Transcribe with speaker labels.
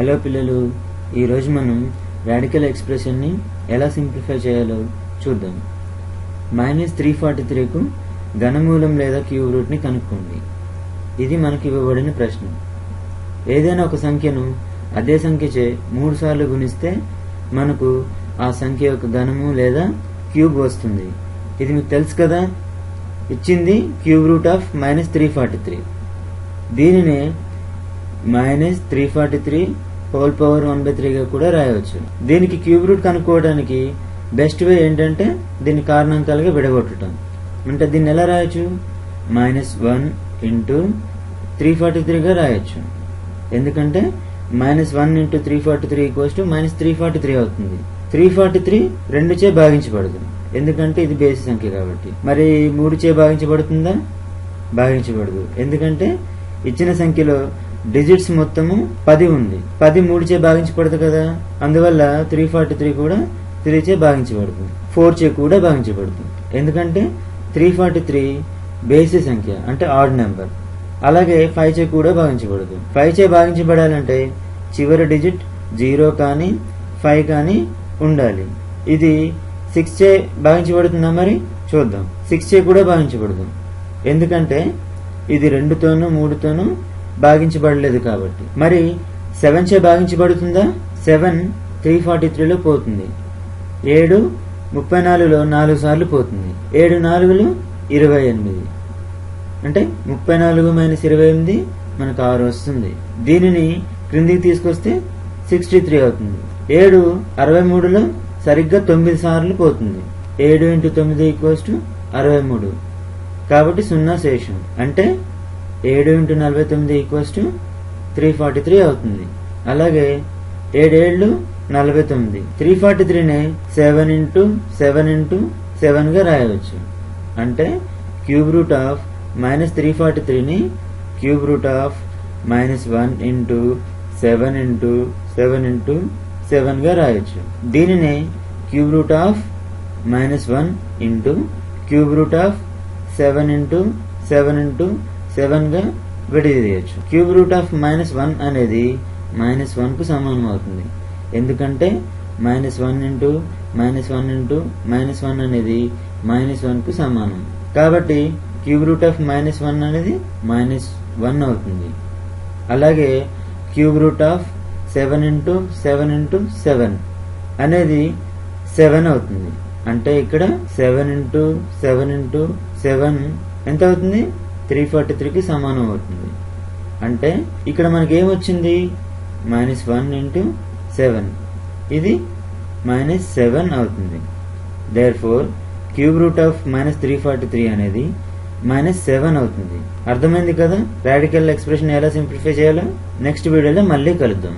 Speaker 1: Hello పిల్లలు ఈరోజు మనం రాడికల్ ఎక్స్ప్రెషన్ని ఎలా సింప్లిఫై చేయాలో చూద్దాం. మైనస్ త్రీ ఫార్టీ త్రీకు ఘనమూలం లేదా క్యూబ్ రూట్ని కనుక్కోండి. ఇది మనకి ఇవ్వబడిన ప్రశ్న. ఏదైనా ఒక సంఖ్యను అదే సంఖ్యచే మూడు సార్లు గుణిస్తే మనకు ఆ సంఖ్య యొక్క ఘనము లేదా క్యూబ్ వస్తుంది. ఇది మీకు తెలుసు కదా? ఇచ్చింది cube root of minus three forty three. దీనినే minus three forty three whole power one by త్రీగా కూడా రాయవచ్చు. దీనికి క్యూబ్ రూట్ కనుక్కోవడానికి బెస్ట్ వే ఏంటంటే దీన్ని కారణాంకాలుగా విడగొట్టడం. అంటే దీన్ని ఎలా రాయొచ్చు? Minus one into three forty త్రీగా రాయొచ్చు. ఎందుకంటే minus one into three forty three equals to minus three forty three అవుతుంది. త్రీ ఫార్టీ త్రీ రెండు చే భాగించబడదు ఎందుకంటే ఇది బేసి సంఖ్య కాబట్టి. మరి మూడు చే భాగించబడుతుందా? భాగించబడదు. ఎందుకంటే ఇచ్చిన సంఖ్యలో డిజిట్స్ మొత్తము పది ఉంది. పది మూడు చే భాగించబడదు కదా? అందువల్ల త్రీ ఫార్టీ త్రీ కూడా త్రీ చే భాగించబడుతుంది. ఫోర్ చే కూడా భాగించబడుతుంది. ఎందుకంటే త్రీ ఫార్టీ త్రీ బేసి సంఖ్య అంటే ఆడ్ నెంబర్ అలాగే ఫైవ్ చే కూడా భాగించబడదు. ఫైవ్ చే భాగించబడాలంటే చివరి డిజిట్ జీరో కానీ ఫైవ్ కానీ ఉండాలి. ఇది సిక్స్ చే భాగించబడుతుందా మరి? చూద్దాం. సిక్స్ చే కూడా భాగించబడదు. ఎందుకంటే ఇది రెండుతోనూ మూడుతోనూ భాగించబడలేదు కాబట్టి. మరి సెవెన్ చే భాగించబడుతుందా? సెవెన్ త్రీ ఫార్టీ త్రీలో పోతుంది. ఏడు ముప్పై నాలుగులో నాలుగు సార్లు పోతుంది. ఏడు నాలుగులు ఇరవై ఎనిమిది. అంటే ముప్పై నాలుగు మైనస్ ఇరవై ఎనిమిది మనకు ఆరు వస్తుంది. దీనిని క్రిందికి తీసుకొస్తే సిక్స్టీ త్రీ అవుతుంది. ఏడు అరవై మూడులో సరిగ్గా తొమ్మిది సార్లు పోతుంది. ఏడు ఇంటూ తొమ్మిది ఈక్వల్స్ టు అరవై మూడు. కాబట్టి సున్నా శేషం. అంటే ఏడు ఇంటూ నలభై తొమ్మిది equals to three forty three అవుతుంది. అలాగే ఏడేళ్ళు నలభై తొమ్మిది. త్రీ ఫార్టీ త్రీనే సెవెన్ ఇంటూ సెవెన్ ఇంటూ సెవెన్గా రాయవచ్చు. అంటే cube root of minus three forty త్రీని cube root of minus one into seven into seven into సెవెన్గా రాయొచ్చు. దీనినే cube root of minus one into cube root of seven into seven into సెవెన్గా విడదీయచ్చు. Cube root of minus one అనేది minus వన్కు సమానం అవుతుంది. ఎందుకంటే minus one into minus one into minus one అనేది minus వన్కు సమానం. కాబట్టి cube root of minus one అనేది మైనస్ వన్ అవుతుంది. అలాగే cube root of seven into seven into seven అనేది సెవెన్ అవుతుంది. అంటే ఇక్కడ seven into seven into seven ఎంత అవుతుంది? త్రీ ఫార్టీ త్రీకి సమానం అవుతుంది. అంటే ఇక్కడ మనకి ఏమొచ్చింది మైనస్ వన్ ఇంటూ సెవెన్. ఇది మైనస్ సెవెన్ అవుతుంది. Therefore cube root of minus three forty three అనేది మైనస్ సెవెన్ అవుతుంది. అర్థమైంది కదా? రాడికల్ ఎక్స్ప్రెషన్ ఎలా సింప్లిఫై చేయాలో? నెక్స్ట్ వీడియోలో మళ్ళీ కలుద్దాం.